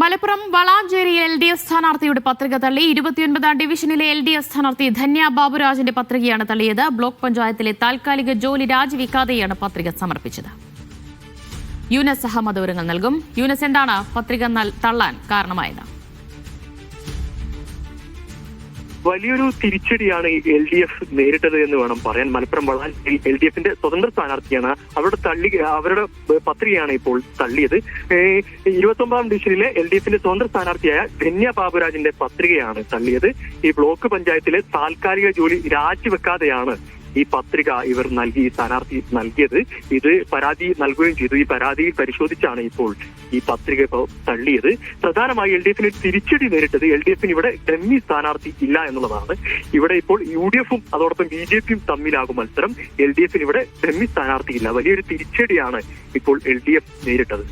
Malappuram Valanchery L D F സ്ഥാനാർത്ഥിയുടെ പത്രിക തള്ളി. ഇരുപത്തിയൊൻപതാം ഡിവിഷനിലെ എൽ ഡി എഫ് സ്ഥാനാർത്ഥി ധന്യ ബാബുരാജിന്റെ പത്രികയാണ് തള്ളിയത്. ബ്ലോക്ക് പഞ്ചായത്തിലെ താൽക്കാലിക ജോലി രാജിവെക്കാതെയാണ് പത്രിക സമർപ്പിച്ചത്. യൂനസ് അഹമ്മദ് വിവരങ്ങൾ നൽകും. യൂനസ് എന്താണ് പത്രിക തള്ളാൻ കാരണമായത്? വലിയൊരു തിരിച്ചടിയാണ് എൽ ഡി എഫ് നേരിട്ടത് എന്ന് വേണം പറയാൻ. മലപ്പുറം വളാൻ എൽ ഡി എഫിന്റെ സ്വതന്ത്ര സ്ഥാനാർത്ഥിയാണ്. അവരുടെ തള്ളി അവരുടെ പത്രികയാണ് ഇപ്പോൾ തള്ളിയത്. ഇരുപത്തി ഒമ്പതാം ഡിവിഷനിലെ എൽ ഡി എഫിന്റെ സ്വതന്ത്ര സ്ഥാനാർത്ഥിയായ ധന്യ ബാബുരാജിന്റെ പത്രികയാണ് തള്ളിയത്. ഈ ബ്ലോക്ക് പഞ്ചായത്തിലെ താൽക്കാലിക ജോലി രാജിവെക്കാതെയാണ് ഈ പത്രിക ഇവർ നൽകി സ്ഥാനാർത്ഥി നൽകിയത്. ഇത് പരാതി നൽകുകയും ചെയ്തു. ഈ പരാതിയിൽ പരിശോധിച്ചാണ് ഇപ്പോൾ ഈ പത്രിക തള്ളിയത്. പ്രധാനമായി എൽ ഡി എഫിന് തിരിച്ചടി നേരിട്ടത് എൽ ഡി എഫിന് ഇവിടെ ഡെമ്മി സ്ഥാനാർത്ഥി ഇല്ല എന്നുള്ളതാണ്. ഇവിടെ ഇപ്പോൾ യു ഡി എഫും അതോടൊപ്പം ബി ജെ പിയും തമ്മിലാകും മത്സരം. എൽ ഡി എഫിന് ഇവിടെ ഡെമ്മി സ്ഥാനാർത്ഥി ഇല്ല. വലിയൊരു തിരിച്ചടിയാണ് ഇപ്പോൾ എൽ ഡി എഫ് നേരിട്ടത്.